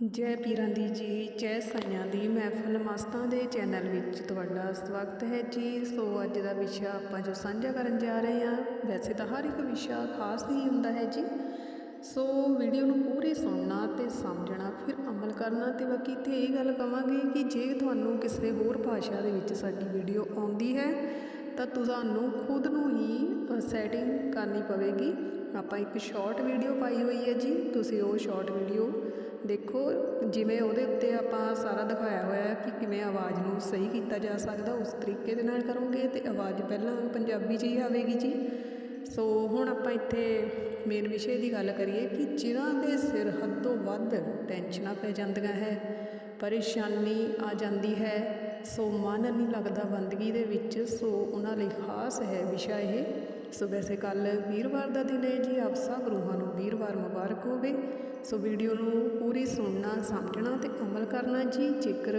ਜੈ ਪੀਰਾਂ ਦੀ ਜੀ, ਜੈ ਸਾਈਆਂ ਦੀ ਮਹਿਫਲ ਮਸਤਾਂ ਦੇ ਚੈਨਲ ਵਿੱਚ ਤੁਹਾਡਾ ਸਵਾਗਤ ਹੈ ਜੀ। ਸੋ ਅੱਜ ਦਾ ਵਿਸ਼ਾ ਆਪਾਂ ਜੋ ਸਾਂਝਾ ਕਰਨ ਜਾ ਰਹੇ ਹਾਂ, ਵੈਸੇ ਤਾਂ ਹਰ ਇੱਕ ਵਿਸ਼ਾ ਖਾਸ ਹੀ ਹੁੰਦਾ ਹੈ ਜੀ। ਸੋ ਵੀਡੀਓ ਨੂੰ ਪੂਰੀ ਸੁਣਨਾ ਤੇ ਸਮਝਣਾ, ਫਿਰ ਅਮਲ ਕਰਨਾ ਤੇ ਬਾਕੀ ਇੱਥੇ ਇਹ ਗੱਲ ਕਵਾਂਗੇ ਕਿ ਜੇ ਤੁਹਾਨੂੰ ਕਿਸੇ ਹੋਰ ਭਾਸ਼ਾ ਦੇ ਵਿੱਚ ਸਾਡੀ ਵੀਡੀਓ ਆਉਂਦੀ ਹੈ, ਤਾਂ ਤੁਹਾਨੂੰ ਖੁਦ ਨੂੰ ਹੀ ਸੈਟਿੰਗ ਕਰਨੀ ਪਵੇਗੀ। ਆਪਾਂ ਇੱਕ ਸ਼ਾਰਟ ਵੀਡੀਓ ਪਾਈ ਹੋਈ ਹੈ ਜੀ, ਤੁਸੀਂ ਉਹ ਸ਼ੋਰਟ ਵੀਡੀਓ ਦੇਖੋ, ਜਿਵੇਂ ਉਹਦੇ ਉੱਤੇ ਆਪਾਂ ਸਾਰਾ ਦਿਖਾਇਆ ਹੋਇਆ ਕਿ ਕਿਵੇਂ ਆਵਾਜ਼ ਨੂੰ ਸਹੀ ਕੀਤਾ ਜਾ ਸਕਦਾ, ਉਸ ਤਰੀਕੇ ਦੇ ਨਾਲ ਕਰੋਗੇ ਤੇ ਆਵਾਜ਼ ਪਹਿਲਾਂ ਪੰਜਾਬੀ 'ਚ ਹੀ ਆਵੇਗੀ ਜੀ। ਸੋ ਹੁਣ ਆਪਾਂ ਇੱਥੇ ਮੇਨ ਵਿਸ਼ੇ ਦੀ ਗੱਲ ਕਰੀਏ ਕਿ ਜਿਨ੍ਹਾਂ ਦੇ ਸਿਰ ਹੱਦੋਂ ਵੱਧ ਟੈਨਸ਼ਨਾਂ ਪੈ ਜਾਂਦੀਆਂ ਹੈ, ਪਰੇਸ਼ਾਨੀ ਆ ਜਾਂਦੀ ਹੈ, ਸੋ ਮਨ ਨਹੀਂ ਲੱਗਦਾ ਬੰਦਗੀ ਦੇ ਵਿੱਚ, ਸੋ ਉਹਨਾਂ ਲਈ ਖਾਸ ਹੈ ਵਿਸ਼ਾ ਇਹ ਸੋ ਵੈਸੇ ਕੱਲ ਵੀਰਵਾਰ ਦਾ ਦਿਨ ਹੈ ਜੀ, ਆਪ ਸਭ ਰੂਹਾਂ ਨੂੰ ਵੀਰਵਾਰ ਮੁਬਾਰਕ ਹੋਵੇ। ਸੋ ਵੀਡੀਓ ਨੂੰ ਪੂਰੀ ਸੁਣਨਾ, ਸਮਝਣਾ ਤੇ ਅਮਲ ਕਰਨਾ ਜੀ। ਜੇਕਰ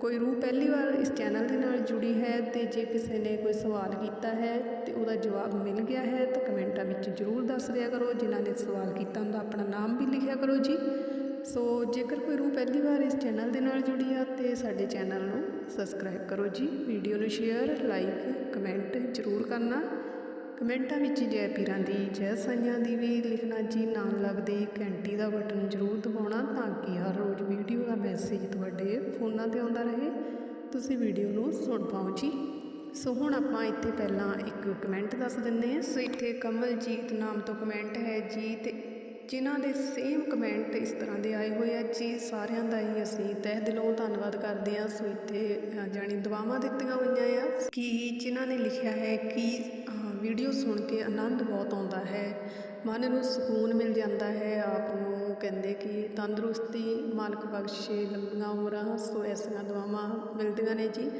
ਕੋਈ ਰੂਹ ਪਹਿਲੀ ਵਾਰ ਇਸ ਚੈਨਲ ਦੇ ਨਾਲ ਜੁੜੀ ਹੈ ਤੇ ਜੇ ਕਿਸੇ ਨੇ ਕੋਈ ਸਵਾਲ ਕੀਤਾ ਹੈ ਤੇ ਉਹਦਾ ਜਵਾਬ ਮਿਲ ਗਿਆ ਹੈ, ਤਾਂ ਕਮੈਂਟਾਂ ਵਿੱਚ ਜ਼ਰੂਰ ਦੱਸ ਦਿਆ ਕਰੋ। ਜਿਨ੍ਹਾਂ ਨੇ ਸਵਾਲ ਕੀਤਾ ਹੁੰਦਾ ਆਪਣਾ ਨਾਮ ਵੀ ਲਿਖਿਆ ਕਰੋ ਜੀ। ਸੋ ਜੇਕਰ ਕੋਈ ਰੂਹ ਪਹਿਲੀ ਵਾਰ ਇਸ ਚੈਨਲ ਦੇ ਨਾਲ ਜੁੜੀ ਆ ਤੇ ਸਾਡੇ ਚੈਨਲ ਨੂੰ ਸਬਸਕ੍ਰਾਈਬ ਕਰੋ ਜੀ। ਵੀਡੀਓ ਨੂੰ ਸ਼ੇਅਰ, ਲਾਈਕ, ਕਮੈਂਟ ਜ਼ਰੂਰ ਕਰਨਾ। ਕਮੈਂਟਾਂ ਵਿੱਚ ਜੈ ਪੀਰਾਂ ਦੀ ਜੈ ਸਾਈਆਂ ਦੀ ਵੀ ਲਿਖਣਾ ਜੀ ਨਾਲ ਲੱਗਦੇ। ਘੰਟੀ ਦਾ ਬਟਨ ਜ਼ਰੂਰ ਦਬਾਉਣਾ ਤਾਂ ਕਿ ਹਰ ਰੋਜ਼ ਵੀਡੀਓ ਦਾ ਮੈਸੇਜ ਤੁਹਾਡੇ ਫੋਨਾਂ ਤੇ ਆਉਂਦਾ ਰਹੇ। ਤੁਸੀਂ ਵੀਡੀਓ ਨੂੰ ਸੁਣ ਪਾਓ ਜੀ। ਸੋ ਹੁਣ ਆਪਾਂ ਇੱਥੇ ਪਹਿਲਾਂ ਇੱਕ ਕਮੈਂਟ ਦੱਸ ਦਿੰਦੇ ਹਾਂ। ਸੋ ਇੱਥੇ ਕਮਲਜੀਤ ਨਾਮ ਤੋਂ ਕਮੈਂਟ ਹੈ ਜੀ ਤੇ ਜਿਨ੍ਹਾਂ ਦੇ ਸੇਮ ਕਮੈਂਟ ਇਸ ਤਰ੍ਹਾਂ ਦੇ ਆਏ ਹੋਏ ਆ। ਜੀ ਸਾਰਿਆਂ ਦਾ ਹੀ ਅਸੀਂ ਤਹਿ ਦਿਲੋਂ ਧੰਨਵਾਦ ਕਰਦੇ ਹਾਂ। ਸੋ ਇੱਥੇ ਅ, ਜਾਣੀ ਦੁਆਵਾਂ ਦਿੱਤੀਆਂ ਹੋਈਆਂ ਆ ਕਿ ਜਿਨ੍ਹਾਂ ਨੇ ਲਿਖਿਆ ਹੈ ਕਿ ਵੀਡੀਓ ਸੁਣ ਕੇ ਆਨੰਦ ਬਹੁਤ ਆਉਂਦਾ ਹੈ। ਮਨ ਨੂੰ ਸਕੂਨ ਮਿਲ ਜਾਂਦਾ ਹੈ, ਆਪ ਨੂੰ ਕਹਿੰਦੇ ਕਿ ਤੰਦਰੁਸਤੀ, ਮਾਲਕ ਬਖਸ਼ੇ ਲੰਬੀਆਂ ਉਮਰਾਂ, ਸੋ ਐਸੀਆਂ ਦੁਆਵਾਂ ਮਿਲਦੀਆਂ ਨੇ ਜੀ।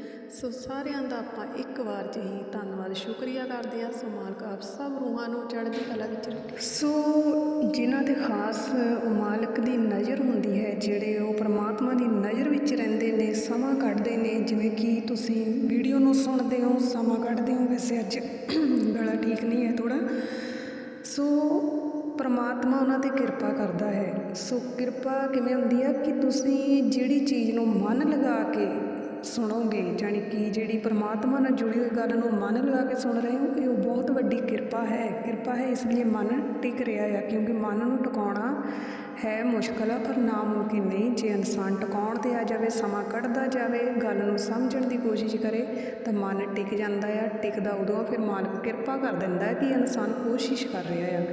ਸੋ ਸਾਰਿਆਂ ਦਾ ਆਪਾਂ ਇੱਕ ਵਾਰ 'ਚ ਹੀ ਧੰਨਵਾਦ, ਸ਼ੁਕਰੀਆ ਕਰਦੇ ਹਾਂ। ਸੋ ਮਾਲਕ ਆਪ ਸਭ ਰੂਹਾਂ ਨੂੰ ਚੜ੍ਹਦੀ ਕਲਾ ਵਿੱਚ ਰੱਖੇ। ਸੋ ਜਿਨ੍ਹਾਂ ਦੇ ਖਾਸ ਮਾਲਕ ਦੀ ਨਜ਼ਰ ਹੁੰਦੀ ਹੈ, ਜਿਹੜੇ ਉਹ ਪ੍ਰਮਾਤਮਾ ਦੀ ਨਜ਼ਰ ਵਿੱਚ ਰਹਿੰਦੇ ਨੇ, ਸਮਾਂ ਕੱਢਦੇ ਨੇ, ਜਿਵੇਂ ਕਿ ਤੁਸੀਂ ਵੀਡੀਓ ਨੂੰ ਸੁਣਦੇ ਹੋ, ਸਮਾਂ ਕੱਢਦੇ ਹੋ। ਵੈਸੇ ਅੱਜ ਗਲਾ ਠੀਕ ਨਹੀਂ ਹੈ ਥੋੜਾ ਸੋ ਪਰਮਾਤਮਾ ਉਹਨਾਂ ਤੇ ਕਿਰਪਾ ਕਰਦਾ ਹੈ। ਸੋ ਕਿਰਪਾ ਕਿਵੇਂ ਹੁੰਦੀ ਆ ਕਿ ਤੁਸੀਂ ਜਿਹੜੀ ਚੀਜ਼ ਨੂੰ ਮਨ ਲਗਾ ਕੇ ਸੁਣੋਗੇ, ਜਾਣੀ ਕਿ ਜਿਹੜੀ ਪਰਮਾਤਮਾ ਨਾਲ ਜੁੜੀ ਹੋਈ ਗੱਲ ਨੂੰ ਮਨ ਲਗਾ ਕੇ ਸੁਣ ਰਹੇ ਹੋ, ਇਹ ਉਹ ਬਹੁਤ ਵੱਡੀ ਕਿਰਪਾ ਹੈ। ਕਿਰਪਾ ਹੈ ਇਸ ਲਈ ਮਨ ਟਿਕ ਰਿਹਾ ਆ, ਕਿਉਂਕਿ ਮਨ ਨੂੰ ਟਿਕਾਉਣਾ ਹੈ ਮੁਸ਼ਕਲ ਆ, ਪਰ ਨਾਮੁਮਕਿਨ ਨਹੀਂ। ਜੇ ਇਨਸਾਨ ਟਿਕਾਉਣ ਤੇ ਆ ਜਾਵੇ, ਸਮਾਂ ਕੱਢਦਾ ਜਾਵੇ, ਗੱਲ ਨੂੰ ਸਮਝਣ ਦੀ ਕੋਸ਼ਿਸ਼ ਕਰੇ, ਤਾਂ ਮਨ ਟਿਕ ਜਾਂਦਾ ਆ। ਟਿਕਦਾ ਉਦੋਂ ਫਿਰ ਮਾਲਕ ਕਿਰਪਾ ਕਰ ਦਿੰਦਾ ਕਿ ਇਨਸਾਨ ਕੋਸ਼ਿਸ਼ ਕਰ ਰਿਹਾ ਆ।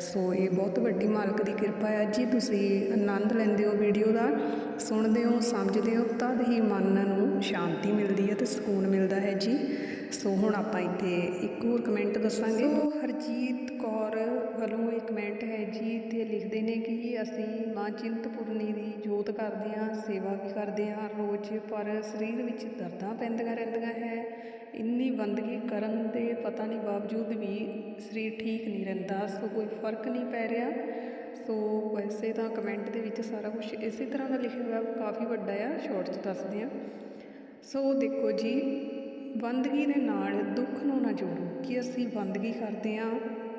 ਸੋ ਇਹ ਬਹੁਤ ਵੱਡੀ ਮਾਲਕ ਦੀ ਕਿਰਪਾ ਹੈ। ਜੀ ਤੁਸੀਂ ਆਨੰਦ ਲੈਂਦੇ ਹੋ ਵੀਡੀਓ ਦਾ। ਸੁਣਦੇ ਹੋ, ਸਮਝਦੇ ਹੋ, ਤਦ ਹੀ ਮਨ ਨੂੰ ਸ਼ਾਂਤੀ ਮਿਲਦੀ ਹੈ ਤੇ ਸਕੂਨ ਮਿਲਦਾ ਹੈ ਜੀ। ਸੋ ਹੁਣ ਆਪਾਂ ਇੱਥੇ ਇੱਕ ਹੋਰ ਕਮੈਂਟ ਦੱਸਾਂਗੇ। ਹਰਜੀਤ ਕੌਰ ਵੱਲੋਂ ਇਹ ਕਮੈਂਟ ਹੈ ਜੀ, ਤੇ ਲਿਖਦੇ ਨੇ ਕਿ ਅਸੀਂ ਮਾਂ ਚਿੰਤਪੁਰਨੀ ਦੀ ਜੋਤ ਕਰਦੇ ਹਾਂ, ਸੇਵਾ ਵੀ ਕਰਦੇ ਹਾਂ ਰੋਜ਼, ਪਰ ਸਰੀਰ ਵਿੱਚ ਦਰਦਾਂ ਪੈਂਦੀਆਂ ਰਹਿੰਦੀਆਂ ਹੈ। ਇੰਨੀ ਬੰਦਗੀ ਕਰਨ ਦੇ ਪਤਾ ਨਹੀਂ ਬਾਵਜੂਦ ਵੀ ਸਰੀਰ ਠੀਕ ਨਹੀਂ ਰਹਿੰਦਾ, ਸੋ ਕੋਈ ਫ਼ਰਕ ਨਹੀਂ ਪੈ ਰਿਹਾ। ਸੋ ਵੈਸੇ ਤਾਂ ਕਮੈਂਟ ਦੇ ਵਿੱਚ ਸਾਰਾ ਕੁਝ ਇਸੇ ਤਰ੍ਹਾਂ ਦਾ ਲਿਖਿਆ ਹੋਇਆ ਕਾਫੀ ਵੱਡਾ ਆ ਸ਼ਾਰਟ 'ਚ ਦੱਸਦੇ ਆ। ਸੋ ਦੇਖੋ ਜੀ, ਬੰਦਗੀ ਦੇ ਨਾਲ ਦੁੱਖ ਨੂੰ ਨਾ ਜੋੜੋ, ਕਿ ਅਸੀਂ ਬੰਦਗੀ ਕਰਦੇ ਆ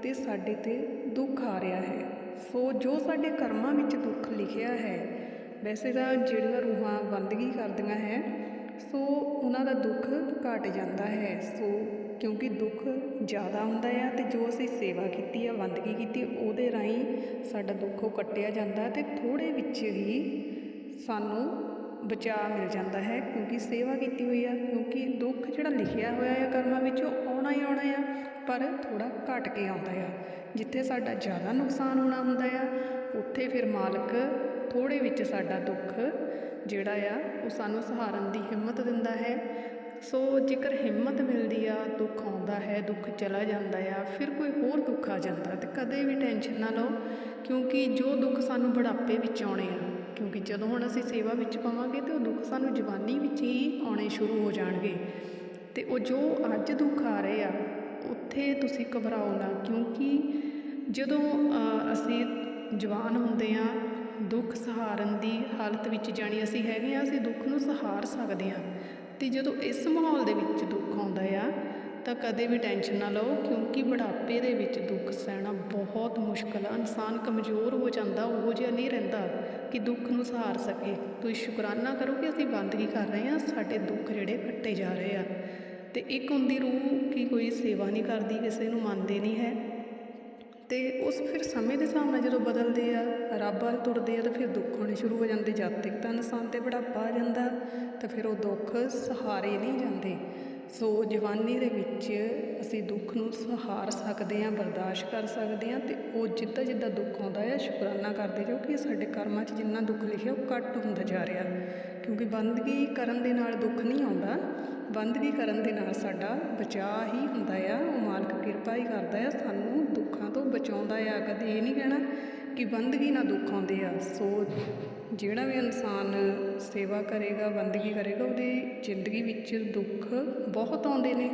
ਤੇ ਸਾਡੇ ਤੇ ਦੁੱਖ ਆ ਰਿਹਾ ਹੈ। ਸੋ ਜੋ ਸਾਡੇ ਕਰਮਾਂ ਵਿੱਚ ਦੁੱਖ ਲਿਖਿਆ ਹੈ, ਵੈਸੇ ਤਾਂ ਜਿਹੜੀਆਂ ਰੂਹਾਂ ਬੰਦਗੀ ਕਰਦੀਆਂ ਹੈ, ਸੋ ਉਹਨਾਂ ਦਾ ਦੁੱਖ ਘਟ ਜਾਂਦਾ ਹੈ। ਸੋ ਕਿਉਂਕਿ ਦੁੱਖ ਜ਼ਿਆਦਾ ਹੁੰਦਾ ਆ ਅਤੇ ਜੋ ਅਸੀਂ ਸੇਵਾ ਕੀਤੀ ਆ ਬੰਦਗੀ ਕੀਤੀ, ਉਹਦੇ ਰਾਹੀਂ ਸਾਡਾ ਦੁੱਖ ਉਹ ਕੱਟਿਆ ਜਾਂਦਾ ਅਤੇ ਥੋੜ੍ਹੇ ਵਿੱਚ ਹੀ ਸਾਨੂੰ ਬਚਾਅ ਮਿਲ ਜਾਂਦਾ ਹੈ ਕਿਉਂਕਿ ਸੇਵਾ ਕੀਤੀ ਹੋਈ ਆ, ਕਿਉਂਕਿ ਦੁੱਖ ਜਿਹੜਾ ਲਿਖਿਆ ਹੋਇਆ ਆ ਕਰਮਾਂ ਵਿੱਚ, ਉਹ ਆਉਣਾ ਹੀ ਆਉਣਾ ਆ, ਪਰ ਥੋੜ੍ਹਾ ਘਟ ਕੇ ਆਉਂਦਾ ਆ। ਜਿੱਥੇ ਸਾਡਾ ਜ਼ਿਆਦਾ ਨੁਕਸਾਨ ਹੋਣਾ ਹੁੰਦਾ ਆ, ਉੱਥੇ ਫਿਰ ਮਾਲਕ ਥੋੜ੍ਹੇ ਵਿੱਚ ਸਾਡਾ ਦੁੱਖ ਜਿਹੜਾ ਆ, ਉਹ ਸਾਨੂੰ ਸਹਾਰਨ ਦੀ ਹਿੰਮਤ ਦਿੰਦਾ ਹੈ ਸੋ ਜੇਕਰ ਹਿੰਮਤ ਮਿਲਦੀ ਆ, ਦੁੱਖ ਆਉਂਦਾ ਹੈ, ਦੁੱਖ ਚਲਾ ਜਾਂਦਾ ਆ, ਫਿਰ ਕੋਈ ਹੋਰ ਦੁੱਖ ਆ ਜਾਂਦਾ ਤੇ ਕਦੇ ਵੀ ਟੈਨਸ਼ਨ ਨਾ ਲਓ, ਕਿਉਂਕਿ ਜੋ ਦੁੱਖ ਸਾਨੂੰ ਬੁਢਾਪੇ ਵਿੱਚ ਆਉਣੇ ਆ, ਕਿਉਂਕਿ ਜਦੋਂ ਹੁਣ ਅਸੀਂ ਸੇਵਾ ਵਿੱਚ ਪਾਵਾਂਗੇ ਤੇ ਉਹ ਦੁੱਖ ਸਾਨੂੰ ਜਵਾਨੀ ਵਿੱਚ ਹੀ ਆਉਣੇ ਸ਼ੁਰੂ ਹੋ ਜਾਣਗੇ। ਤੇ ਉਹ ਜੋ ਅੱਜ ਦੁੱਖ ਆ ਰਹੇ ਆ, ਉੱਥੇ ਤੁਸੀਂ ਘਬਰਾਓ ਨਾ, ਕਿਉਂਕਿ ਜਦੋਂ ਅਸੀਂ ਜਵਾਨ ਹੁੰਦੇ ਆ, ਦੁੱਖ ਸਹਾਰਨ ਦੀ ਹਾਲਤ ਵਿੱਚ ਜਾਣੀ ਅਸੀਂ ਹੈਗੇ ਆ, ਅਸੀਂ ਦੁੱਖ ਨੂੰ ਸਹਾਰ ਸਕਦੇ ਆ। ਅਤੇ ਜਦੋਂ ਇਸ ਮਾਹੌਲ ਦੇ ਵਿੱਚ ਦੁੱਖ ਆਉਂਦਾ ਆ, ਤਾਂ ਕਦੇ ਵੀ ਟੈਨਸ਼ਨ ਨਾ ਲਓ, ਕਿਉਂਕਿ ਬੁਢਾਪੇ ਦੇ ਵਿੱਚ ਦੁੱਖ ਸਹਿਣਾ ਬਹੁਤ ਮੁਸ਼ਕਲ ਆ। ਇਨਸਾਨ ਕਮਜ਼ੋਰ ਹੋ ਜਾਂਦਾ, ਉਹੋ ਜਿਹਾ ਨਹੀਂ ਰਹਿੰਦਾ ਕਿ ਕਿ ਦੁੱਖ ਨੂੰ ਸਹਾਰ ਸਕੇ। ਤੁਸੀਂ ਸ਼ੁਕਰਾਨਾ ਕਰੋ ਕਿ ਅਸੀਂ ਬੰਦਗੀ ਕਰ ਰਹੇ ਹਾਂ, ਸਾਡੇ ਦੁੱਖ ਜਿਹੜੇ ਕੱਟੇ ਜਾ ਰਹੇ ਆ। ਤੇ ਇੱਕ ਹੁੰਦੀ ਰੂਹ ਕਿ ਕੋਈ ਸੇਵਾ ਨਹੀਂ ਕਰਦੀ, ਕਿਸੇ ਨੂੰ ਮੰਨਦੇ ਨਹੀਂ ਹੈ। ਅਤੇ ਉਸ ਫਿਰ ਸਮੇਂ ਦੇ ਹਿਸਾਬ ਨਾਲ ਜਦੋਂ ਬਦਲਦੇ ਆ, ਰੱਬ ਵੱਲ ਤੁਰਦੇ ਆ, ਤਾਂ ਫਿਰ ਦੁੱਖ ਹੋਣੇ ਸ਼ੁਰੂ ਹੋ ਜਾਂਦੇ। ਜਾਤਿਕ ਤਾਂ ਇਨਸਾਨ ਤੇ ਬੁਢਾਪਾ ਆ ਜਾਂਦਾ, ਤਾਂ ਫਿਰ ਉਹ ਦੁੱਖ ਸਹਾਰੇ ਨਹੀਂ ਜਾਂਦੇ। ਸੋ ਜਵਾਨੀ ਦੇ ਵਿੱਚ ਅਸੀਂ ਦੁੱਖ ਨੂੰ ਸਹਾਰ ਸਕਦੇ ਹਾਂ, ਬਰਦਾਸ਼ਤ ਕਰ ਸਕਦੇ ਹਾਂ ਅਤੇ ਉਹ ਜਿੱਦਾਂ ਜਿੱਦਾਂ ਦੁੱਖ ਆਉਂਦਾ ਹੈ ਸ਼ੁਕਰਾਨਾ ਕਰਦੇ ਜਾਓ ਕਿ ਸਾਡੇ ਕਰਮਾਂ 'ਚ ਜਿੰਨਾ ਦੁੱਖ ਲਿਖਿਆ, ਉਹ ਘੱਟ ਹੁੰਦਾ ਜਾ ਰਿਹਾ। ਕਿਉਂਕਿ ਬੰਦਗੀ ਕਰਨ ਦੇ ਨਾਲ ਦੁੱਖ ਨਹੀਂ ਆਉਂਦਾ। ਬੰਦਗੀ ਕਰਨ ਦੇ ਨਾਲ ਸਾਡਾ ਬਚਾਅ ਹੀ ਹੁੰਦਾ ਆ। ਉਹ ਮਾਲਕ ਕਿਰਪਾ ਹੀ ਕਰਦਾ ਆ, ਸਾਨੂੰ ਦੁੱਖਾਂ ਤੋਂ ਬਚਾਉਂਦਾ ਆ, ਕਦੇ ਇਹ ਨਹੀਂ ਕਹਿਣਾ ਕਿ ਬੰਦਗੀ ਨਾਲ ਦੁੱਖ ਆਉਂਦੇ ਆ। ਸੋ ਜਿਹੜਾ ਵੀ ਇਨਸਾਨ ਸੇਵਾ ਕਰੇਗਾ, ਬੰਦਗੀ ਕਰੇਗਾ, ਉਹਦੀ ਜ਼ਿੰਦਗੀ ਵਿੱਚ ਦੁੱਖ ਬਹੁਤ ਆਉਂਦੇ ਨੇ,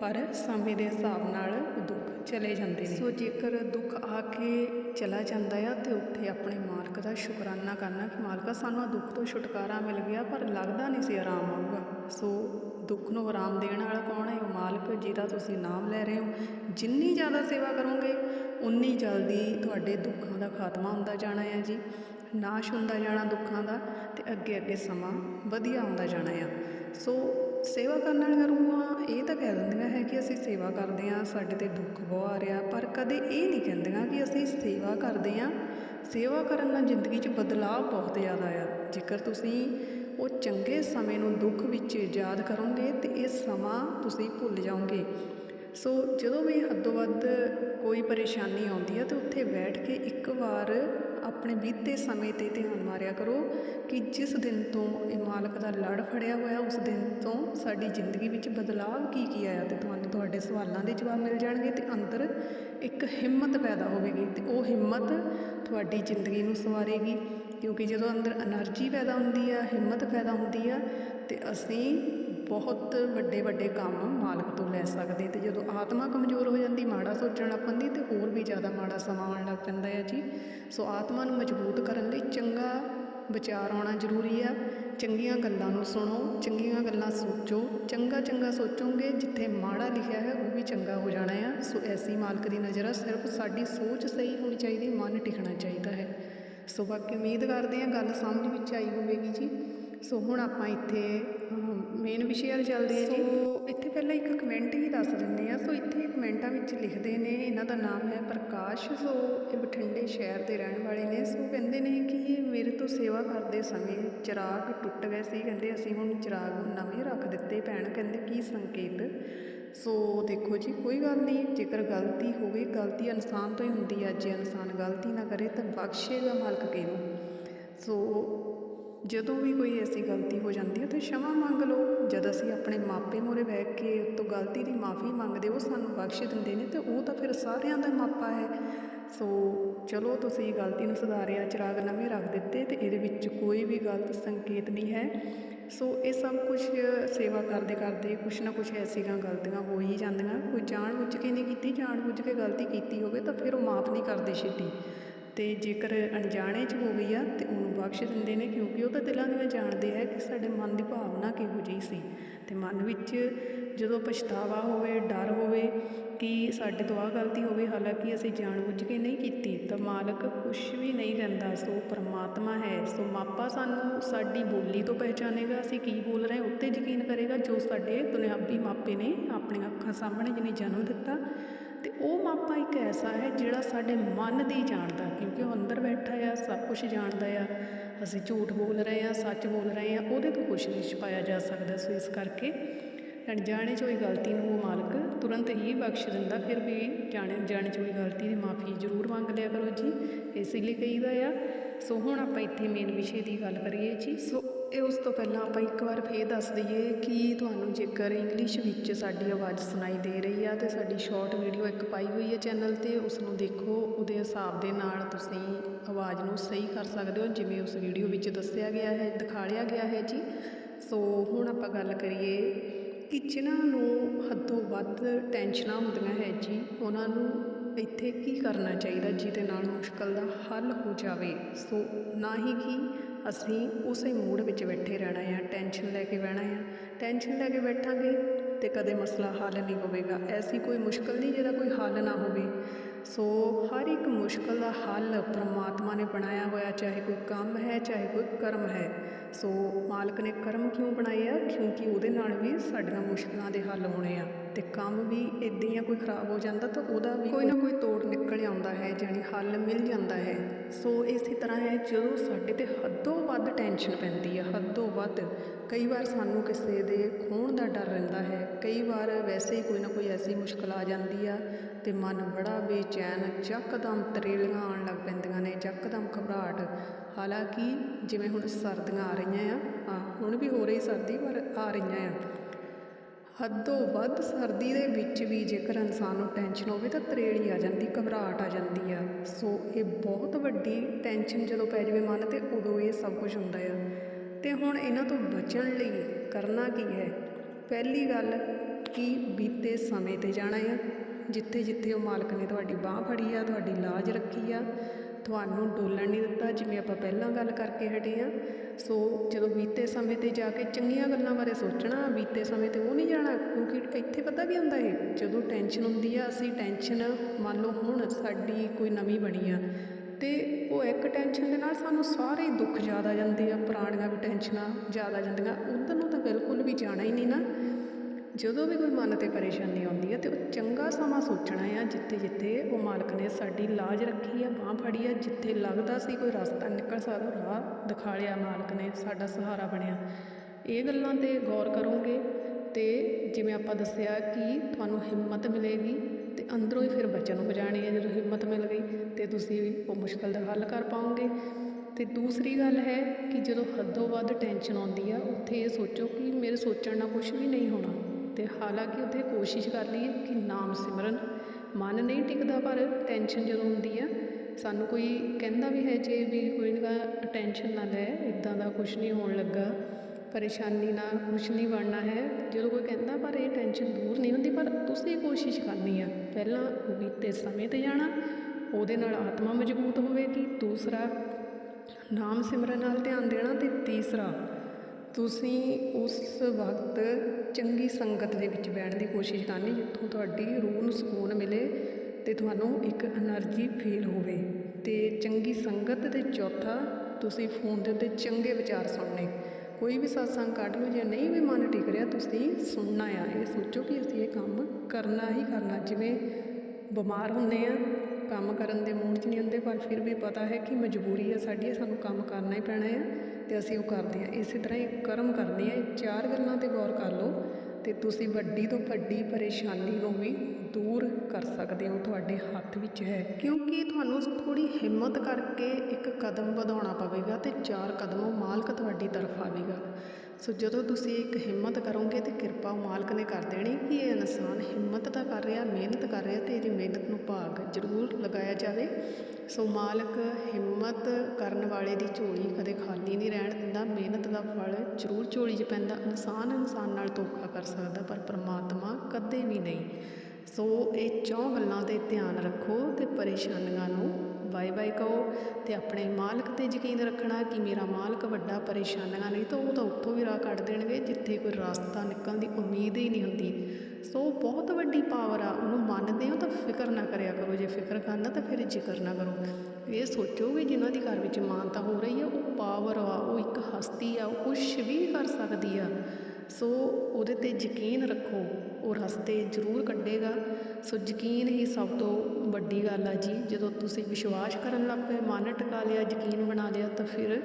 ਪਰ ਸਮੇਂ ਦੇ ਹਿਸਾਬ ਨਾਲ ਦੁੱਖ ਚਲੇ ਜਾਂਦੇ ਨੇ। ਸੋ ਜੇਕਰ ਦੁੱਖ ਆ ਕੇ ਚਲਾ ਜਾਂਦਾ ਆ, ਤੇ ਉੱਥੇ ਆਪਣੇ ਮਾਲਕ ਦਾ ਸ਼ੁਕਰਾਨਾ ਕਰਨਾ ਕਿ ਮਾਲਕਾ, ਸਾਨੂੰ ਆਹ ਦੁੱਖ ਤੋਂ ਛੁਟਕਾਰਾ ਮਿਲ ਗਿਆ, ਪਰ ਲੱਗਦਾ ਨਹੀਂ ਸੀ ਆਰਾਮ ਆਊਗਾ। ਸੋ ਦੁੱਖ ਨੂੰ ਆਰਾਮ ਦੇਣ ਵਾਲਾ ਕੌਣ ਹੈ? ਉਹ ਮਾਲਕ, ਜਿਹਦਾ ਤੁਸੀਂ ਨਾਮ ਲੈ ਰਹੇ ਹੋ। ਜਿੰਨੀ ਜ਼ਿਆਦਾ ਸੇਵਾ ਕਰੋਗੇ ਉਨੀ ਜਲਦੀ ਤੁਹਾਡੇ ਦੁੱਖਾਂ ਦਾ ਖਾਤਮਾ ਹੁੰਦਾ ਜਾਣਾ ਆ ਜੀ, ਨਾਸ਼ ਹੁੰਦਾ ਜਾਣਾ ਦੁੱਖਾਂ ਦਾ ਅਤੇ ਅੱਗੇ ਅੱਗੇ ਸਮਾਂ ਵਧੀਆ ਆਉਂਦਾ ਜਾਣਾ ਆ। ਸੋ ਸੇਵਾ ਕਰਨ ਵਾਲੀਆਂ ਰੂਹਾਂ ਇਹ ਤਾਂ ਕਹਿ ਦਿੰਦੀਆਂ ਹੈ ਕਿ ਅਸੀਂ ਸੇਵਾ ਕਰਦੇ ਹਾਂ, ਸਾਡੇ ਤੇ ਦੁੱਖ ਬਹੁਤ ਆ ਰਿਹਾ ਪਰ ਕਦੇ ਇਹ ਨਹੀਂ ਕਹਿੰਦੀਆਂ ਕਿ ਅਸੀਂ ਸੇਵਾ ਕਰਦੇ ਹਾਂ। ਸੇਵਾ ਕਰਨ ਨਾਲ ਜ਼ਿੰਦਗੀ 'ਚ ਬਦਲਾਅ ਬਹੁਤ ਜ਼ਿਆਦਾ ਆ। ਜੇਕਰ ਤੁਸੀਂ ਉਹ ਚੰਗੇ ਸਮੇਂ ਨੂੰ ਦੁੱਖ ਵਿੱਚ ਯਾਦ ਕਰੋਗੇ ਤੇ ਇਹ ਸਮਾਂ ਤੁਸੀਂ ਭੁੱਲ ਜਾਓਗੇ। ਸੋ ਜਦੋਂ ਵੀ ਹੱਦੋਂ ਵੱਧ ਕੋਈ ਪਰੇਸ਼ਾਨੀ ਆਉਂਦੀ ਆ, ਤਾਂ ਉੱਥੇ ਬੈਠ ਕੇ ਇੱਕ ਵਾਰ ਆਪਣੇ ਬੀਤੇ ਸਮੇਂ 'ਤੇ ਧਿਆਨ ਮਾਰਿਆ ਕਰੋ ਕਿ ਜਿਸ ਦਿਨ ਤੋਂ ਇਹ ਮਾਲਕ ਦਾ ਲੜ ਫੜਿਆ ਹੋਇਆ, ਉਸ ਦਿਨ ਤੋਂ ਸਾਡੀ ਜ਼ਿੰਦਗੀ ਵਿੱਚ ਬਦਲਾਅ ਕੀ ਕੀ ਆਇਆ ਅਤੇ ਤੁਹਾਨੂੰ ਤੁਹਾਡੇ ਸਵਾਲਾਂ ਦੇ ਜਵਾਬ ਮਿਲ ਜਾਣਗੇ ਅਤੇ ਅੰਦਰ ਇੱਕ ਹਿੰਮਤ ਪੈਦਾ ਹੋਵੇਗੀ ਅਤੇ ਉਹ ਹਿੰਮਤ ਤੁਹਾਡੀ ਜ਼ਿੰਦਗੀ ਨੂੰ ਸਵਾਰੇਗੀ। ਕਿਉਂਕਿ ਜਦੋਂ ਅੰਦਰ ਐਨਰਜੀ ਪੈਦਾ ਹੁੰਦੀ ਆ, ਹਿੰਮਤ ਪੈਦਾ ਹੁੰਦੀ ਆ, ਤਾਂ ਅਸੀਂ ਬਹੁਤ ਵੱਡੇ ਵੱਡੇ ਕੰਮ ਮਾਲਕ ਤੋਂ ਲੈ ਸਕਦੇ ਤੇ ਜਦੋਂ ਆਤਮਾ ਕਮਜ਼ੋਰ ਹੋ ਜਾਂਦੀ, ਮਾੜਾ ਸੋਚਣ ਲੱਗ ਪੈਂਦੀ ਤੇ ਹੋਰ ਵੀ ਜ਼ਿਆਦਾ ਮਾੜਾ ਸਮਾਂ ਆਉਣ ਲੱਗ ਪੈਂਦਾ ਹੈ ਜੀ। ਸੋ ਆਤਮਾ ਨੂੰ ਮਜ਼ਬੂਤ ਕਰਨ ਲਈ ਚੰਗਾ ਵਿਚਾਰ ਆਉਣਾ ਜ਼ਰੂਰੀ ਆ ਚੰਗੀਆਂ ਗੱਲਾਂ ਨੂੰ ਸੁਣੋ, ਚੰਗੀਆਂ ਗੱਲਾਂ ਸੋਚੋ, ਚੰਗਾ ਚੰਗਾ ਸੋਚੋਗੇ, ਜਿੱਥੇ ਮਾੜਾ ਲਿਖਿਆ ਹੈ, ਉਹ ਵੀ ਚੰਗਾ ਹੋ ਜਾਣਾ ਆ ਸੋ ਐਸੀ ਮਾਲਕ ਦੀ ਨਜ਼ਰ ਆ, ਸਿਰਫ ਸਾਡੀ ਸੋਚ ਸਹੀ ਹੋਣੀ ਚਾਹੀਦੀ, ਮਨ ਟਿਕਣਾ ਚਾਹੀਦਾ ਹੈ। ਸੋ ਬਾਕੀ ਉਮੀਦ ਕਰਦੇ ਹਾਂ, ਗੱਲ ਸਮਝ ਵਿੱਚ ਆਈ ਹੋਵੇਗੀ ਜੀ। ਸੋ ਹੁਣ ਆਪਾਂ ਇੱਥੇ ਮੇਨ ਵਿਸ਼ੇ ਵੱਲ ਚੱਲਦੇ ਹਾਂ ਜੀ। ਸੋ ਇੱਥੇ ਪਹਿਲਾਂ ਇੱਕ ਕਮੈਂਟ ਹੀ ਦੱਸ ਦਿੰਦੇ ਆ ਸੋ ਇੱਥੇ ਕਮੈਂਟਾਂ ਵਿੱਚ ਲਿਖਦੇ ਨੇ, ਇਹਨਾਂ ਦਾ ਨਾਮ ਹੈ ਪ੍ਰਕਾਸ਼। ਸੋ ਇਹ ਬਠਿੰਡੇ ਸ਼ਹਿਰ ਦੇ ਰਹਿਣ ਵਾਲੇ ਨੇ। ਸੋ ਕਹਿੰਦੇ ਨੇ ਕਿ ਮੇਰੇ ਤੋਂ ਸੇਵਾ ਕਰਦੇ ਸਮੇਂ ਚਿਰਾਗ ਟੁੱਟ ਗਏ ਸੀ। ਕਹਿੰਦੇ ਅਸੀਂ ਹੁਣ ਚਿਰਾਗ ਨਵੇਂ ਰੱਖ ਦਿੱਤੇ ਭੈਣ। ਕਹਿੰਦੇ ਕੀ ਸੰਕੇਤ? ਸੋ ਦੇਖੋ ਜੀ, ਕੋਈ ਗੱਲ ਨਹੀਂ। ਜੇਕਰ ਗਲਤੀ ਹੋਵੇ ਗਲਤੀ ਇਨਸਾਨ ਤੋਂ ਹੀ ਹੁੰਦੀ ਹੈ ਜੇ ਇਨਸਾਨ ਗਲਤੀ ਨਾ ਕਰੇ ਤਾਂ ਬਖਸ਼ੇਗਾ ਮਾਲਕ ਕਿਹਨੂੰ? ਸੋ ਜਦੋਂ ਵੀ ਕੋਈ ਐਸੀ ਗਲਤੀ ਹੋ ਜਾਂਦੀ ਹੈ ਤਾਂ ਸ਼ਮਾ ਮੰਗ ਲਓ। ਜਦ ਅਸੀਂ ਆਪਣੇ ਮਾਪੇ ਮੂਹਰੇ ਬਹਿ ਕੇ ਤੋਂ ਗਲਤੀ ਦੀ ਮਾਫੀ ਮੰਗਦੇ ਉਹ ਸਾਨੂੰ ਬਖਸ਼ ਦਿੰਦੇ ਨੇ ਤੇ ਉਹ ਤਾਂ ਫਿਰ ਸਾਰਿਆਂ ਦਾ ਮਾਪਾ ਹੈ। ਸੋ ਚਲੋ ਤੁਸੀਂ ਗਲਤੀ ਨੂੰ ਸੁਧਾਰਿਆ, ਚਿਰਾਗ ਨਵੇਂ ਰੱਖ ਦਿੱਤੇ ਤੇ ਇਹਦੇ ਵਿੱਚ ਕੋਈ ਵੀ ਗਲਤ ਸੰਕੇਤ ਨਹੀਂ ਹੈ। ਸੋ ਇਹ ਸਭ ਕੁਝ ਸੇਵਾ ਕਰਦੇ ਕਰਦੇ ਕੁਛ ਨਾ ਕੁਛ ਐਸੀਆਂ ਗਲਤੀਆਂ ਹੋ ਹੀ ਜਾਂਦੀਆਂ। ਕੋਈ ਜਾਣ ਬੁੱਝ ਕੇ ਨਹੀਂ ਕੀਤੀ ਜਾਣ ਬੁੱਝ ਕੇ ਗਲਤੀ ਕੀਤੀ ਹੋਵੇ ਤਾਂ ਫਿਰ ਉਹ ਮਾਫ ਨਹੀਂ ਕਰਦੇ ਛੇਤੀ। ਅਤੇ ਜੇਕਰ ਅਣਜਾਣੇ 'ਚ ਹੋ ਗਈ ਆ ਅਤੇ ਉਹਨੂੰ ਬਖਸ਼ ਦਿੰਦੇ ਨੇ, ਕਿਉਂਕਿ ਉਹ ਤਾਂ ਦਿਲਾਂ ਦੀਆਂ ਜਾਣਦੇ ਹੈ ਕਿ ਸਾਡੇ ਮਨ ਦੀ ਭਾਵਨਾ ਕਿਹੋ ਜਿਹੀ ਸੀ ਅਤੇ ਮਨ ਵਿੱਚ ਜਦੋਂ ਪਛਤਾਵਾ ਹੋਵੇ, ਡਰ ਹੋਵੇ ਕਿ ਸਾਡੇ ਤੋਂ ਆਹ ਗਲਤੀ ਹੋਵੇ, ਹਾਲਾਂਕਿ ਅਸੀਂ ਜਾਣਬੁੱਝ ਕੇ ਨਹੀਂ ਕੀਤੀ, ਤਾਂ ਮਾਲਕ ਕੁਝ ਵੀ ਨਹੀਂ ਕਹਿੰਦਾ। ਸੋ ਪਰਮਾਤਮਾ ਹੈ, ਸੋ ਮਾਪਾ ਸਾਨੂੰ ਸਾਡੀ ਬੋਲੀ ਤੋਂ ਪਹਿਚਾਨੇਗਾ। ਅਸੀਂ ਕੀ ਬੋਲ ਰਹੇ ਉੱਤੇ ਯਕੀਨ ਕਰੇਗਾ ਜੋ ਸਾਡੇ ਦੁਨਿਆਵੀ ਮਾਪੇ ਨੇ ਆਪਣੀਆਂ ਅੱਖਾਂ ਸਾਹਮਣੇ ਜਿਹਨੇ ਜਨਮ ਦਿੱਤਾ। ਤੇ ਉਹ ਮਾਪਾ ਇੱਕ ਐਸਾ ਹੈ ਜਿਹੜਾ ਸਾਡੇ ਮਨ ਦੀ ਜਾਣਦਾ ਕਿਉਂਕਿ ਉਹ ਅੰਦਰ ਬੈਠਾ ਆ, ਸਭ ਕੁਝ ਜਾਣਦਾ ਆ। ਅਸੀਂ ਝੂਠ ਬੋਲ ਰਹੇ ਆ ਸੱਚ ਬੋਲ ਰਹੇ ਆ ਉਹਦੇ ਤੋਂ ਕੁਝ ਨਹੀਂ ਛੁਪਾਇਆ ਜਾ ਸਕਦਾ। ਸੋ ਇਸ ਕਰਕੇ ਅਣਜਾਣੇ 'ਚ ਹੋਈ ਗਲਤੀ ਨੂੰ ਉਹ ਮਾਲਕ ਤੁਰੰਤ ਹੀ ਬਖਸ਼ ਦਿੰਦਾ, ਫਿਰ ਵੀ ਜਾਣੇ ਜਾਣੇ 'ਚ ਹੋਈ ਗਲਤੀ ਦੀ ਮਾਫੀ ਜ਼ਰੂਰ ਮੰਗ ਲਿਆ ਕਰੋ ਜੀ। ਇਸ ਲਈ ਕਹੀਦਾ ਆ, ਸੋ ਹੁਣ ਆਪਾਂ ਇੱਥੇ ਮੇਨ ਵਿਸ਼ੇ ਦੀ ਗੱਲ ਕਰੀਏ ਜੀ। ਸੋ ਇਹ ਉਸ ਤੋਂ ਪਹਿਲਾਂ ਆਪਾਂ ਇੱਕ ਵਾਰ ਫੇਰ ਦੱਸ ਦਈਏ ਕਿ ਤੁਹਾਨੂੰ ਜੇਕਰ ਇੰਗਲਿਸ਼ ਵਿੱਚ ਸਾਡੀ ਆਵਾਜ਼ ਸੁਣਾਈ ਦੇ ਰਹੀ ਆ ਤੇ ਸਾਡੀ ਸ਼ਾਰਟ ਵੀਡੀਓ ਇੱਕ ਪਾਈ ਹੋਈ ਹੈ ਚੈਨਲ ਤੇ ਉਸ ਨੂੰ ਦੇਖੋ, ਉਹਦੇ ਹਿਸਾਬ ਦੇ ਨਾਲ ਤੁਸੀਂ ਆਵਾਜ਼ ਨੂੰ ਸਹੀ ਕਰ ਸਕਦੇ ਹੋ, ਜਿਵੇਂ ਉਸ ਵੀਡੀਓ ਵਿੱਚ ਦੱਸਿਆ ਗਿਆ ਹੈ ਦਿਖਾਇਆ ਗਿਆ ਹੈ ਜੀ। ਸੋ ਹੁਣ ਆਪਾਂ ਗੱਲ ਕਰੀਏ ਕਿ ਜਿਨ੍ਹਾਂ ਨੂੰ ਹੱਦੋਂ ਵੱਧ ਟੈਨਸ਼ਨਾਂ ਹੁੰਦੀਆਂ ਹੈ ਜੀ। ਉਹਨਾਂ ਨੂੰ ਇੱਥੇ ਕੀ ਕਰਨਾ ਚਾਹੀਦਾ ਜਿਹਦੇ ਨਾਲ ਮੁਸ਼ਕਲ ਦਾ ਹੱਲ ਹੋ ਜਾਵੇ? ਸੋ ਨਾ ਹੀ ਕਿ ਅਸੀਂ ਉਸੇ ਮੂਡ ਵਿੱਚ ਬੈਠੇ ਰਹਿਣਾ ਆ ਟੈਨਸ਼ਨ ਲੈ ਕੇ ਬਹਿਣਾ ਆ ਟੈਨਸ਼ਨ ਲੈ ਕੇ ਬੈਠਾਂਗੇ ਤੇ ਕਦੇ ਮਸਲਾ ਹੱਲ ਨਹੀਂ ਹੋਵੇਗਾ। ਐਸੀ ਕੋਈ ਮੁਸ਼ਕਲ ਨਹੀਂ ਜਿਹਦਾ ਕੋਈ ਹੱਲ ਨਾ ਹੋਵੇ। ਸੋ ਹਰ ਇੱਕ ਮੁਸ਼ਕਲ ਦਾ ਹੱਲ ਪਰਮਾਤਮਾ ਨੇ ਬਣਾਇਆ ਹੋਇਆ, ਚਾਹੇ ਕੋਈ ਕੰਮ ਹੈ, ਚਾਹੇ ਕੋਈ ਕਰਮ ਹੈ। ਸੋ ਮਾਲਕ ਨੇ ਕਰਮ ਕਿਉਂ ਬਣਾਏ ਆ? ਕਿਉਂਕਿ ਉਹਦੇ ਨਾਲ ਵੀ ਸਾਡੀਆਂ ਮੁਸ਼ਕਲਾਂ ਦੇ ਹੱਲ ਹੋਣੇ ਆ। ਅਤੇ ਕੰਮ ਵੀ ਇੱਦਾਂ ਹੀ ਆ, ਕੋਈ ਖਰਾਬ ਹੋ ਜਾਂਦਾ ਤਾਂ ਉਹਦਾ ਵੀ ਕੋਈ ਨਾ ਕੋਈ ਤੋੜ ਨਿਕਲ ਆਉਂਦਾ ਹੈ, ਜਾਣੀ ਹੱਲ ਮਿਲ ਜਾਂਦਾ ਹੈ। ਸੋ ਇਸੇ ਤਰ੍ਹਾਂ ਹੈ, ਜਦੋਂ ਸਾਡੇ ਤੇ ਹੱਦੋਂ ਵੱਧ ਟੈਨਸ਼ਨ ਪੈਂਦੀ ਆ, ਹੱਦੋਂ ਵੱਧ, ਕਈ ਵਾਰ ਸਾਨੂੰ ਕਿਸੇ ਦੇ ਖੋਣ ਦਾ ਡਰ ਰਹਿੰਦਾ ਹੈ, ਕਈ ਵਾਰ ਵੈਸੇ ਹੀ ਕੋਈ ਨਾ ਕੋਈ ਐਸੀ ਮੁਸ਼ਕਲ ਆ ਜਾਂਦੀ ਆ ਤੇ ਮਨ ਬੜਾ ਬੇਚੈਨ ਯਕਦਮ ਤਰੇਲੀਆਂ ਆਉਣ ਲੱਗ ਪੈਂਦੀਆਂ ਨੇ ਯਕਦਮ ਘਬਰਾਹਟ। ਹਾਲਾਂਕਿ ਜਿਵੇਂ ਹੁਣ ਸਰਦੀਆਂ ਆ ਰਹੀਆਂ ਆ ਹੁਣ ਵੀ ਹੋ ਰਹੀ ਸਰਦੀ, ਪਰ ਆ ਰਹੀਆਂ ਆ। ਹੱਦੋਂ ਵੱਧ ਸਰਦੀ ਦੇ ਵਿੱਚ ਵੀ ਜੇਕਰ ਇਨਸਾਨ ਨੂੰ ਟੈਨਸ਼ਨ ਹੋਵੇ ਤਾਂ ਤਰੇੜੀ ਆ ਜਾਂਦੀ, ਘਬਰਾਹਟ ਆ ਜਾਂਦੀ ਆ। ਸੋ ਇਹ ਬਹੁਤ ਵੱਡੀ ਟੈਨਸ਼ਨ ਜਦੋਂ ਪੈ ਜਾਵੇ ਮਨ ਤੇ, ਉਦੋਂ ਇਹ ਸਭ ਕੁਝ ਹੁੰਦਾ ਆ। ਤੇ ਹੁਣ ਇਹਨਾਂ ਤੋਂ ਬਚਣ ਲਈ ਕਰਨਾ ਕੀ ਹੈ? ਪਹਿਲੀ ਗੱਲ ਕਿ ਬੀਤੇ ਸਮੇਂ ਤੇ ਜਾਣਾ ਆ ਜਿੱਥੇ ਜਿੱਥੇ ਉਹ ਮਾਲਕ ਨੇ ਤੁਹਾਡੀ ਬਾਹ ਫੜੀ ਆ, ਤੁਹਾਡੀ ਲਾਜ ਰੱਖੀ ਆ ਤੁਹਾਨੂੰ ਡੋਲਣ ਨਹੀਂ ਦਿੱਤਾ, ਜਿਵੇਂ ਆਪਾਂ ਪਹਿਲਾਂ ਗੱਲ ਕਰਕੇ ਹਟੇ ਆ ਸੋ ਜਦੋਂ ਬੀਤੇ ਸਮੇਂ ਤੇ ਜਾ ਕੇ ਚੰਗੀਆਂ ਗੱਲਾਂ ਬਾਰੇ ਸੋਚਣਾ, ਬੀਤੇ ਸਮੇਂ ਤੇ ਉਹ ਨਹੀਂ ਜਾਣਾ, ਕਿਉਂਕਿ ਇੱਥੇ ਪਤਾ ਕੀ ਹੁੰਦਾ ਹੈ ਜਦੋਂ ਟੈਨਸ਼ਨ ਹੁੰਦੀ ਆ, ਅਸੀਂ ਟੈਨਸ਼ਨ ਮੰਨ ਲਓ ਹੁਣ ਸਾਡੀ ਕੋਈ ਨਵੀਂ ਬਣੀ ਆ, ਤੇ ਉਹ ਇੱਕ ਟੈਨਸ਼ਨ ਦੇ ਨਾਲ ਸਾਨੂੰ ਸਾਰੇ ਦੁੱਖ ਜ਼ਿਆਦਾ ਜਾਂਦੇ ਆ, ਪੁਰਾਣੀਆਂ ਵੀ ਟੈਨਸ਼ਨਾਂ ਜ਼ਿਆਦਾ ਜਾਂਦੀਆਂ, ਉਧਰ ਨੂੰ ਤਾਂ ਬਿਲਕੁਲ ਵੀ ਜਾਣਾ ਹੀ ਨਹੀਂ ਨਾ। ਜਦੋਂ ਵੀ ਕੋਈ ਮਨ ਤੇ ਪਰੇਸ਼ਾਨੀ ਆਉਂਦੀ ਹੈ ਤੇ ਉਹ ਚੰਗਾ ਸਮਾਂ ਸੋਚਣਾ ਆ, ਜਿੱਥੇ ਜਿੱਥੇ ਉਹ ਮਾਲਕ ਨੇ ਸਾਡੀ ਲਾਜ ਰੱਖੀ ਆ, ਬਾਹ ਫੜੀ ਆ, ਜਿੱਥੇ ਲੱਗਦਾ ਸੀ ਕੋਈ ਰਸਤਾ ਨਿਕਲ ਸਕਦਾ ਉਹ ਰਾਹ ਦਿਖਾ ਲਿਆ ਮਾਲਕ ਨੇ, ਸਾਡਾ ਸਹਾਰਾ ਬਣਿਆ। ਇਹ ਗੱਲਾਂ ਤੇ ਗੌਰ ਕਰੋਗੇ ਤੇ ਜਿਵੇਂ ਆਪਾਂ ਦੱਸਿਆ ਕਿ ਤੁਹਾਨੂੰ ਹਿੰਮਤ ਮਿਲੇਗੀ ਤੇ ਅੰਦਰੋਂ ਹੀ ਫਿਰ ਬਚਨ ਨੂੰ ਜਾਣੀ ਹੈ ਜਦੋਂ ਹਿੰਮਤ ਮਿਲ ਗਈ ਤੇ ਤੁਸੀਂ ਉਹ ਮੁਸ਼ਕਲ ਦਾ ਹੱਲ ਕਰ ਪਾਓਗੇ। ਤੇ ਦੂਸਰੀ ਗੱਲ ਹੈ ਕਿ ਜਦੋਂ ਹੱਦੋਂ ਵੱਧ ਟੈਨਸ਼ਨ ਆਉਂਦੀ ਆ, ਉੱਥੇ ਇਹ ਸੋਚੋ ਕਿ ਮੇਰੇ ਸੋਚਣ ਨਾਲ ਕੁਝ ਵੀ ਨਹੀਂ ਹੋਣਾ। ਤੇ ਹਾਲਾਂਕਿ ਉੱਥੇ ਕੋਸ਼ਿਸ਼ ਕਰ ਲਈਏ ਕਿ ਨਾਮ ਸਿਮਰਨ। ਮਨ ਨਹੀਂ ਟਿਕਦਾ, ਪਰ ਟੈਨਸ਼ਨ ਜਦੋਂ ਹੁੰਦੀ ਆ, ਸਾਨੂੰ ਕੋਈ ਕਹਿੰਦਾ ਵੀ ਹੈ ਜੇ ਵੀ ਕੋਈ ਨਾ ਟੈਨਸ਼ਨ ਨਾ ਲੈ ਇਦਾਂ ਦਾ ਕੁਝ ਨਹੀਂ ਹੋਣ ਲੱਗਾ। ਪਰੇਸ਼ਾਨੀ ਨਾਲ ਕੁਝ ਨਹੀਂ ਬਣਨਾ ਹੈ। ਜਦੋਂ ਕੋਈ ਕਹਿੰਦਾ, ਪਰ ਇਹ ਟੈਨਸ਼ਨ ਦੂਰ ਨਹੀਂ ਹੁੰਦੀ, ਪਰ ਤੁਸੀਂ ਕੋਸ਼ਿਸ਼ ਕਰਨੀ ਆ। ਪਹਿਲਾਂ ਬੀਤੇ ਸਮੇਂ ਤੇ ਜਾਣਾ, ਉਹਦੇ ਨਾਲ ਆਤਮਾ ਮਜ਼ਬੂਤ ਹੋਵੇਗੀ। ਦੂਸਰਾ, ਨਾਮ ਸਿਮਰਨ ਨਾਲ ਧਿਆਨ ਦੇਣਾ ਤੇ ਤੀਸਰਾ, ਤੁਸੀਂ ਉਸ ਵਕਤ ਚੰਗੀ ਸੰਗਤ ਦੇ ਵਿੱਚ ਬੈਠਣ ਦੀ ਕੋਸ਼ਿਸ਼ ਕਰਨੀ, ਜਿੱਥੋਂ ਤੁਹਾਡੀ ਰੂਹ ਨੂੰ ਸਕੂਨ ਮਿਲੇ ਅਤੇ ਤੁਹਾਨੂੰ ਇੱਕ ਐਨਰਜੀ ਫੀਲ ਹੋਵੇ। ਅਤੇ ਚੰਗੀ ਸੰਗਤ ਅਤੇ ਚੌਥਾ, ਤੁਸੀਂ ਫੋਨ ਦੇ ਉੱਤੇ ਚੰਗੇ ਵਿਚਾਰ ਸੁਣਨੇ। ਕੋਈ ਵੀ satsang ਕੱਢ ਲਓ, ਜੇ ਨਹੀਂ ਵੀ ਮਨ ਟਿਕ ਰਿਹਾ, ਤੁਸੀਂ ਸੁਣਨਾ ਆ। ਇਹ ਸੋਚੋ ਕਿ ਅਸੀਂ ਇਹ ਕੰਮ ਕਰਨਾ ਹੀ ਕਰਨਾ। ਜਿਵੇਂ ਬਿਮਾਰ ਹੁੰਦੇ ਆ, ਕੰਮ ਕਰਨ ਦੇ ਮੂਡ 'ਚ ਨਹੀਂ ਹੁੰਦੇ, ਪਰ ਫਿਰ ਵੀ ਪਤਾ ਹੈ ਕਿ ਮਜਬੂਰੀ ਆ ਸਾਡੀ, ਸਾਨੂੰ ਕੰਮ ਕਰਨਾ ਹੀ ਪੈਣਾ ਆ। ਅਤੇ ਅਸੀਂ ਉਹ ਕਰਦੇ ਹਾਂ। ਇਸੇ ਤਰ੍ਹਾਂ ਹੀ ਕਰਮ ਕਰਨੇ ਆ ਇਹ ਚਾਰ ਗੱਲਾਂ ਤੇ ਗੌਰ ਕਰ ਲਓ ਅਤੇ ਤੁਸੀਂ ਵੱਡੀ ਤੋਂ ਵੱਡੀ ਪਰੇਸ਼ਾਨੀ ਨੂੰ ਵੀ ਦੂਰ ਕਰ ਸਕਦੇ ਹੋ। ਤੁਹਾਡੇ ਹੱਥ ਵਿੱਚ ਹੈ। ਕਿਉਂਕਿ ਤੁਹਾਨੂੰ ਥੋੜ੍ਹੀ ਹਿੰਮਤ ਕਰਕੇ ਇੱਕ ਕਦਮ ਵਧਾਉਣਾ ਪਵੇਗਾ ਅਤੇ ਚਾਰ ਕਦਮ ਮਾਲਕ ਤੁਹਾਡੀ ਤਰਫ ਆਵੇਗਾ। ਸੋ ਜਦੋਂ ਤੁਸੀਂ ਇੱਕ ਹਿੰਮਤ ਕਰੋਗੇ ਤੇ ਕਿਰਪਾ ਮਾਲਕ ਨੇ ਕਰ ਦੇਣੀ ਕਿ ਇਹ ਇਨਸਾਨ ਹਿੰਮਤ ਤਾਂ ਕਰ ਰਿਹਾ, ਮਿਹਨਤ ਕਰ ਰਿਹਾ ਤੇ ਇਹਦੀ ਮਿਹਨਤ ਨੂੰ ਭਾਗ ਜ਼ਰੂਰ ਲਗਾਇਆ ਜਾਵੇ। ਸੋ ਮਾਲਕ ਹਿੰਮਤ ਕਰਨ ਵਾਲੇ ਦੀ ਝੋਲੀ ਕਦੇ ਖਾਲੀ ਨਹੀਂ ਰਹਿਣ ਦਿੰਦਾ, ਮਿਹਨਤ ਦਾ ਫਲ ਜ਼ਰੂਰ ਝੋਲੀ 'ਚ ਪੈਂਦਾ। ਇਨਸਾਨ ਇਨਸਾਨ ਨਾਲ ਧੋਖਾ ਕਰ ਸਕਦਾ, ਪਰ ਪ੍ਰਮਾਤਮਾ ਕਦੇ ਵੀ ਨਹੀਂ। ਸੋ ਇਹ ਚੌਂ ਗੱਲਾਂ ਤੇ ਧਿਆਨ ਰੱਖੋ ਤੇ ਪਰੇਸ਼ਾਨੀਆਂ ਨੂੰ ਬਾਏ ਬਾਏ ਕਹੋ ਤੇ ਆਪਣੇ ਮਾਲਕ ਤੇ ਯਕੀਨ ਰੱਖਣਾ ਕਿ ਮੇਰਾ ਮਾਲਕ ਵੱਡਾ ਪਰੇਸ਼ਾਨੀਆਂ ਨਹੀਂ ਤਾਂ ਉਹ ਤਾਂ ਉੱਥੋਂ ਵੀ ਰਾਹ ਕੱਢ ਦੇਣਗੇ ਜਿੱਥੇ ਕੋਈ ਰਸਤਾ ਨਿਕਲਣ ਦੀ ਉਮੀਦ ਹੀ ਨਹੀਂ ਹੁੰਦੀ। ਸੋ ਬਹੁਤ ਵੱਡੀ ਪਾਵਰ ਆ, ਉਹਨੂੰ ਮੰਨਦੇ ਹੋ ਤਾਂ ਫਿਕਰ ਨਾ ਕਰਿਆ ਕਰੋ, ਜੇ ਫਿਕਰ ਕਰਨਾ ਤਾਂ ਫਿਰ ਜ਼ਿਕਰ ਨਾ ਕਰੋ। ਇਹ ਸੋਚੋ ਵੀ ਜਿਨ੍ਹਾਂ ਦੀ ਘਰ ਵਿੱਚ ਮਾਨਤਾ ਹੋ ਰਹੀ ਆ, ਉਹ ਪਾਵਰ ਆ, ਉਹ ਇੱਕ ਹਸਤੀ ਆ, ਉਹ ਕੁਝ ਵੀ ਕਰ ਸਕਦੀ ਆ। ਸੋ ਉਹਦੇ ਤੇ ਯਕੀਨ ਰੱਖੋ। ਉਹ ਰਸਤੇ ਜ਼ਰੂਰ ਕੱਢੇਗਾ। ਸੋ ਯਕੀਨ ਹੀ ਸਭ ਤੋਂ ਵੱਡੀ ਗੱਲ ਆ ਜੀ। ਜਦੋਂ ਤੁਸੀਂ ਵਿਸ਼ਵਾਸ ਕਰਨ ਲੱਗ ਪਏ, ਮਨ ਟਿਕਾ ਲਿਆ, ਯਕੀਨ ਬਣਾ ਲਿਆ, ਤਾਂ ਫਿਰ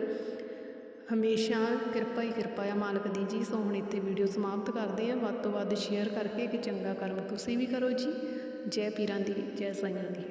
ਹਮੇਸ਼ਾ ਕਿਰਪਾ ਹੀ ਕਿਰਪਾ ਆ ਮਾਲਕ ਦੀ ਜੀ। ਸੋ ਹੁਣ ਇੱਥੇ ਵੀਡੀਓ ਸਮਾਪਤ ਕਰਦੇ ਹਾਂ। ਵੱਧ ਤੋਂ ਵੱਧ ਸ਼ੇਅਰ ਕਰਕੇ ਕਿ ਚੰਗਾ ਕਰਮ ਤੁਸੀਂ ਵੀ ਕਰੋ ਜੀ। ਜੈ ਪੀਰਾਂ ਦੀ, ਜੈ ਸਾਈਆਂ ਦੀ।